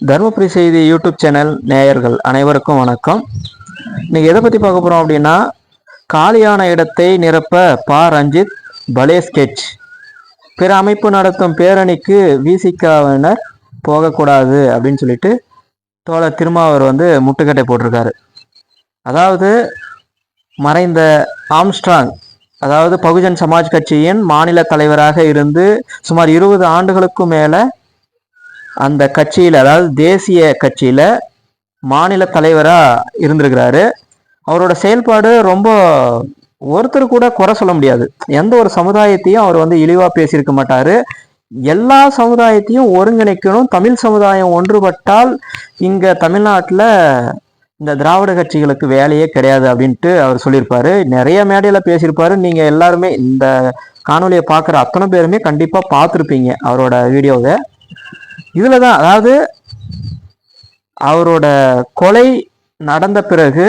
தருமபுரி செய்தி YouTube channel நேயர்கள் அனைவருக்கும் வணக்கம். இன்னைக்கு எதை பற்றி பார்க்க போகிறோம் அப்படின்னா காலியான இடத்தை நிரப்ப பா. ரஞ்சித் பலே ஸ்கெட்ச் பிற அமைப்பு நடத்தும் பேரணிக்கு விசிகாவினர் போகக்கூடாது அப்படின்னு சொல்லிட்டு தோழர் திருமாவர் வந்து முட்டுக்கட்டை போட்டிருக்காரு. அதாவது மறைந்த ஆம்ஸ்ட்ராங் அதாவது பகுஜன் சமாஜ் கட்சியின் மாநில தலைவராக இருந்து சுமார் இருபது ஆண்டுகளுக்கும் மேலே அந்த கட்சியில் அதாவது தேசிய கட்சியில் மாநில தலைவராக இருந்திருக்கிறாரு. அவரோட செயல்பாடு ரொம்ப ஒருத்தர் கூட குறை சொல்ல முடியாது. எந்த ஒரு சமுதாயத்தையும் அவர் வந்து இழிவாக பேசியிருக்க மாட்டார். எல்லா சமுதாயத்தையும் ஒருங்கிணைக்கணும். தமிழ் சமுதாயம் ஒன்றுபட்டால் இங்கே தமிழ்நாட்டில் இந்த திராவிட கட்சிகளுக்கு வேலையே கிடையாது அப்படின்ட்டு அவர் சொல்லியிருப்பாரு. நிறைய மேடையில் பேசியிருப்பாரு. நீங்கள் எல்லாருமே இந்த காணொலியை பார்க்குற அத்தனை பேருமே கண்டிப்பாக பார்த்துருப்பீங்க அவரோட வீடியோவை. இதில் தான் அதாவது அவரோட கொலை நடந்த பிறகு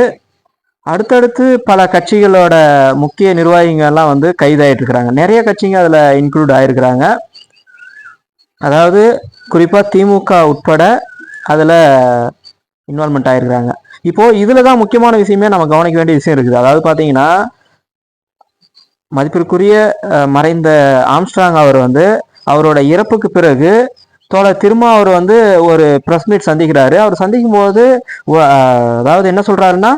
அடுத்தடுத்து பல கட்சிகளோட முக்கிய நிர்வாகிகள்லாம் வந்து கைதாகிட்டு இருக்கிறாங்க. நிறைய கட்சிங்க அதில் இன்க்ளூட் ஆகிருக்கிறாங்க அதாவது குறிப்பாக திமுக உட்பட அதில் இன்வால்மெண்ட் ஆகிருக்கிறாங்க இப்போது இதில் தான் முக்கியமான விஷயமே நம்ம கவனிக்க வேண்டிய விஷயம் இருக்குது. அதாவது பார்த்தீங்கன்னா மதிப்பிற்குரிய மறைந்த ஆம்ஸ்ட்ராங் அவர் வந்து அவரோட இறப்புக்கு பிறகு தோழர் திரும்ப அவர் வந்து ஒரு ப்ரெஸ் மீட் சந்திக்கிறாரு. அவர் சந்திக்கும் போது அதாவது என்ன சொல்றாருன்னா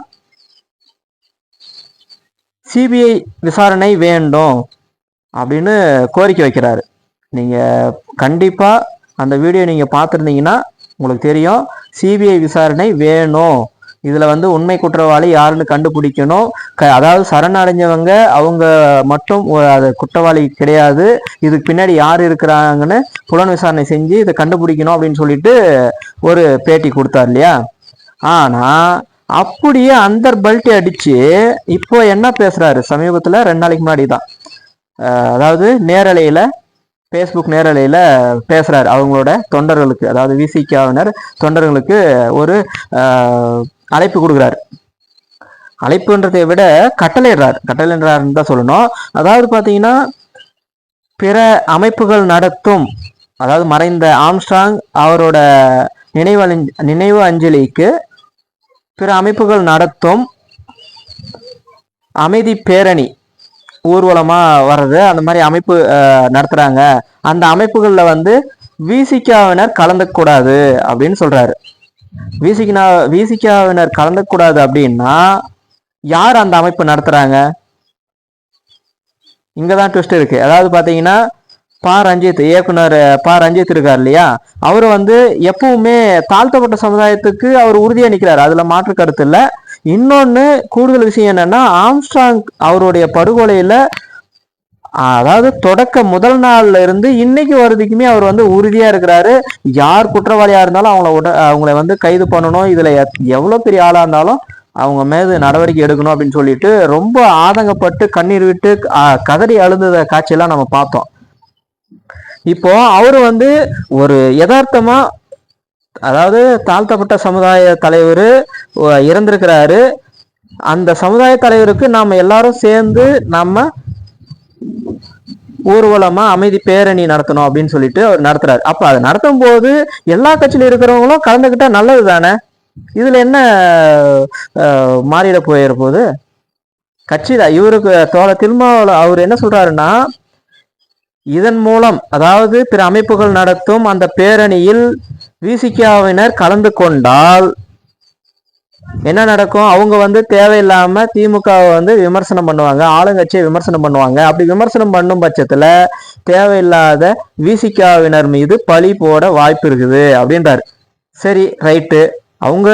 சிபிஐ விசாரணை வேண்டும் அப்படின்னு கோரிக்கை வைக்கிறாரு. நீங்க கண்டிப்பா அந்த வீடியோ நீங்க பார்த்துருந்தீங்கன்னா உங்களுக்கு தெரியும் சிபிஐ விசாரணை வேணும். இதில் வந்து உண்மை குற்றவாளி யாருன்னு கண்டுபிடிக்கணும். க அதாவது சரணடைஞ்சவங்க அவங்க மட்டும் அது குற்றவாளி கிடையாது. இதுக்கு பின்னாடி யார் இருக்கிறாங்கன்னு புலன் விசாரணை செஞ்சு இதை கண்டுபிடிக்கணும் அப்படின்னு சொல்லிட்டு ஒரு பேட்டி கொடுத்தார் இல்லையா? ஆனால் அப்படியே அந்த பல்ட்டி அடித்து இப்போ என்ன பேசுகிறாரு சமீபத்தில் ரெண்டு நாளைக்கு முன்னாடி தான். அதாவது நேரலையில் ஃபேஸ்புக் நேரலையில் பேசுகிறார் அவங்களோட தொண்டர்களுக்கு அதாவது விசிகாவினர் தொண்டர்களுக்கு ஒரு அழைப்பு கொடுக்குறாரு. அழைப்புன்றதை விட கட்டளையிடுறார். கட்டளையிடுறாருன்னு தான் சொல்லணும். அதாவது பார்த்தீங்கன்னா பிற அமைப்புகள் நடத்தும் அதாவது மறைந்த ஆம்ஸ்ட்ராங் அவரோட நினைவு நினைவு அஞ்சலிக்கு பிற அமைப்புகள் நடத்தும் அமைதி பேரணி ஊர்வலமாக வர்றது அந்த மாதிரி அமைப்பு நடத்துகிறாங்க அந்த அமைப்புகளில் வந்து விசிகாவினர் கலந்துக்கூடாது அப்படின்னு சொல்கிறாரு விசிகா விசிகாவினர் கலந்துக்கூடாது அப்படின்னா யார் அந்த அமைப்பு நடத்துறாங்க? இங்கதான் ட்விஸ்ட் இருக்கு. அதாவது பார்த்தீங்கன்னா பா ரஞ்சித் இயக்குனர் பா ரஞ்சித் இருக்கார் இல்லையா? அவர் வந்து எப்பவுமே தாழ்த்தப்பட்ட சமுதாயத்துக்கு அவர் உறுதியாக நிற்கிறார் அதுல மாற்று கருத்து இல்லை. இன்னொன்னு கூடுதல் விஷயம் என்னன்னா ஆம்ஸ்ட்ராங் அவருடைய படுகொலையில அதாவது தொடக்க முதல் நாள்ல இருந்து இன்னைக்கு வர்றதுக்குமே அவர் வந்து உறுதியா இருக்கிறாரு. யார் குற்றவாளியா இருந்தாலும் அவங்கள உட அவங்கள வந்து கைது பண்ணணும். இதுல எத்- எவ்வளவு பெரிய ஆளா இருந்தாலும் அவங்க மீது நடவடிக்கை எடுக்கணும் அப்படின்னு சொல்லிட்டு ரொம்ப ஆதங்கப்பட்டு கண்ணீர் விட்டு கதறி அழுந்தத காட்சியெல்லாம் நம்ம பார்த்தோம். இப்போ அவர் வந்து ஒரு யதார்த்தமா அதாவது தாழ்த்தப்பட்ட சமுதாய தலைவர் இறந்திருக்கிறாரு. அந்த சமுதாய தலைவருக்கு நாம எல்லாரும் சேர்ந்து நம்ம ஊர்வலமாக அமைதி பேரணி நடத்தணும் அப்படின்னு சொல்லிட்டு அவர் நடத்துறாரு. அப்போ அதை நடத்தும் போது எல்லா கட்சியில் இருக்கிறவங்களும் கலந்துக்கிட்டா நல்லது தானே இதில் என்ன மாறிட போயிட போது? கட்சி தான் இவருக்கு தோழ திருமாவள அவர் என்ன சொல்றாருன்னா இதன் மூலம் அதாவது பிற அமைப்புகள் நடத்தும் அந்த பேரணியில் விசிகாவினர் கலந்து கொண்டால் என்ன நடக்கும்? அவங்க வந்து தேவையில்லாம திமுகவை வந்து விமர்சனம் பண்ணுவாங்க. ஆளுங்கட்சியை விமர்சனம் பண்ணுவாங்க. அப்படி விமர்சனம் பண்ணும் பட்சத்துல தேவையில்லாத விசிகாவினர் மீது பழி போட வாய்ப்பு இருக்குது அப்படின்றாரு. சரி ரைட்டு அவங்க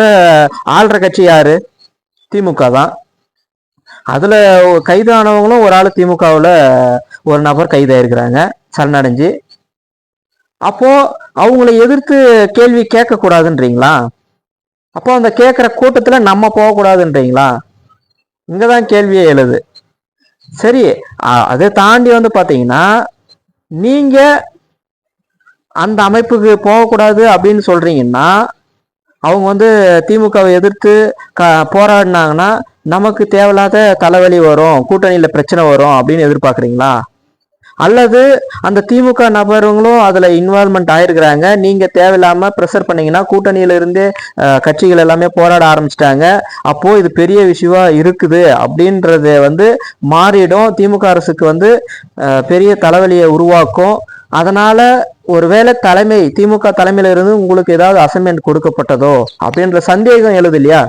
ஆள்ற கட்சி யாரு? திமுக தான். அதுல கைதானவங்களும் ஒரு ஆள் திமுகவில் ஒரு நபர் கைதாயிருக்கிறாங்க. சரணடைஞ்சு. அப்போ அவங்கள எதிர்த்து கேள்வி கேட்க கூடாதுன்றீங்களா அப்போ அந்த கேட்குற கூட்டத்தில் நம்ம போகக்கூடாதுன்றீங்களா? இங்கே தான் கேள்வியே எழுது. சரி அதை தாண்டி வந்து பார்த்தீங்கன்னா நீங்கள் அந்த அமைப்புக்கு போகக்கூடாது அப்படின்னு சொல்கிறீங்கன்னா அவங்க வந்து திமுகவை எதிர்த்து க போராடினாங்கன்னா நமக்கு தேவையில்லாத தலைவலி வரும் கூட்டணியில் பிரச்சனை வரும் அப்படின்னு எதிர்பார்க்குறீங்களா? அல்லது அந்த திமுக நபருங்களும் அதில் இன்வால்மெண்ட் ஆயிருக்கிறாங்க. நீங்கள் தேவையில்லாமல் ப்ரெஷர் பண்ணீங்கன்னா கூட்டணியிலிருந்தே கட்சிகள் எல்லாமே போராட ஆரம்பிச்சிட்டாங்க. அப்போது இது பெரிய விஷயமா இருக்குது அப்படின்றத வந்து மாறிடும். திமுக அரசுக்கு வந்து பெரிய தலைவலியை உருவாக்கும். அதனால் ஒருவேளை தலைமை திமுக தலைமையிலிருந்து உங்களுக்கு ஏதாவது அசைன்மெண்ட் கொடுக்கப்பட்டதோ அப்படின்ற சந்தேகம் எழுது இல்லையா?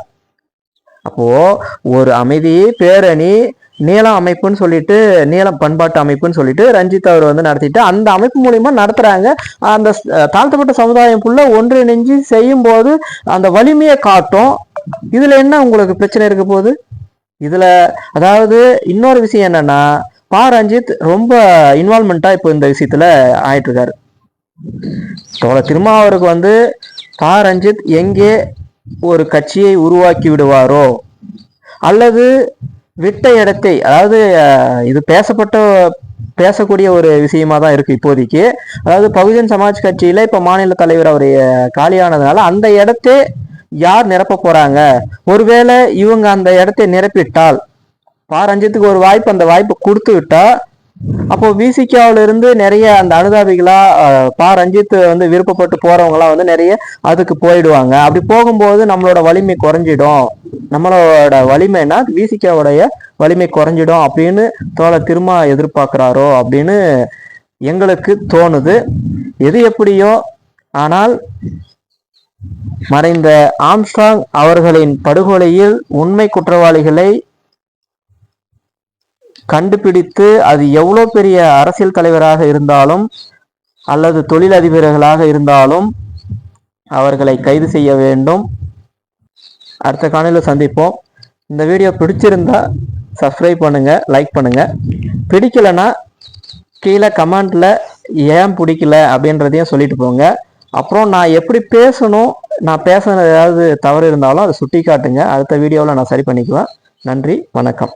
அப்போது ஒரு அமைதி பேரணி நீளம் அமைப்புன்னு சொல்லிட்டு நீளம் பண்பாட்டு அமைப்புன்னு சொல்லிட்டு ரஞ்சித் அவர் வந்து நடத்திட்டு அந்த அமைப்பு மூலியமா நடத்துறாங்க. அந்த தாழ்த்தப்பட்ட சமுதாயம் ஃபுல்லா ஒன்றிணைஞ்சு செய்யும் போது அந்த வலிமையை காட்டும். இதுல என்ன உங்களுக்கு பிரச்சனை இருக்க போகுது? இதுல அதாவது இன்னொரு விஷயம் என்னன்னா பா ரஞ்சித் ரொம்ப இன்வால்மெண்டா இப்போ இந்த விஷயத்துல ஆயிட்டு இருக்காரு தோழ திருமாவருக்கு வந்து பா ரஞ்சித் எங்கே ஒரு கட்சியை உருவாக்கி விடுவாரோ அல்லது விட்ட இடத்தை அதாவது இது பேசப்பட்ட பேசக்கூடிய ஒரு விஷயமா தான் இருக்கு இப்போதைக்கு. அதாவது பகுஜன் சமாஜ் கட்சியில இப்ப மாநில தலைவர் அவர் காலியானதுனால அந்த இடத்தை யார் நிரப்ப போறாங்க? ஒருவேளை இவங்க அந்த இடத்தை நிரப்பிட்டால் பா ரஞ்சித்துக்கு ஒரு வாய்ப்பு அந்த வாய்ப்பு கொடுத்து விட்டா அப்போ விசிகாவில இருந்து நிறைய அந்த அனுதாபிகளா பா ரஞ்சித் வந்து விருப்பப்பட்டு போறவங்கலாம் வந்து நிறைய அதுக்கு போயிடுவாங்க. அப்படி போகும்போது நம்மளோட வலிமை குறைஞ்சிடும். நம்மளோட வலிமைனா விசிகாவுடைய வலிமை குறைஞ்சிடும் அப்படின்னு தோலை திருமா எதிர்பார்க்கிறாரோ அப்படின்னு எங்களுக்கு தோணுது. எது எப்படியோ ஆனால் மறைந்த ஆம்ஸ்ட்ராங் அவர்களின் படுகொலையில் உண்மை குற்றவாளிகளை கண்டுபிடித்து அது எவ்வளோ பெரிய அரசியல் தலைவராக இருந்தாலும் அல்லது தொழிலதிபர்களாக இருந்தாலும் அவர்களை கைது செய்ய வேண்டும். அடுத்த காணொலியில் சந்திப்போம். இந்த வீடியோ பிடிச்சிருந்தா சப்ஸ்கிரைப் பண்ணுங்கள் லைக் பண்ணுங்கள் பிடிக்கலைன்னா கீழே கமெண்ட்டில் ஏன் பிடிக்கல அப்படின்றதையும் சொல்லிட்டு போங்க. அப்புறம் நான் எப்படி பேசணும் நான் பேசுனது ஏதாவது தவறு இருந்தாலும் அதை சுட்டி காட்டுங்க அடுத்த வீடியோவில் நான் சரி பண்ணிக்குவேன். நன்றி வணக்கம்.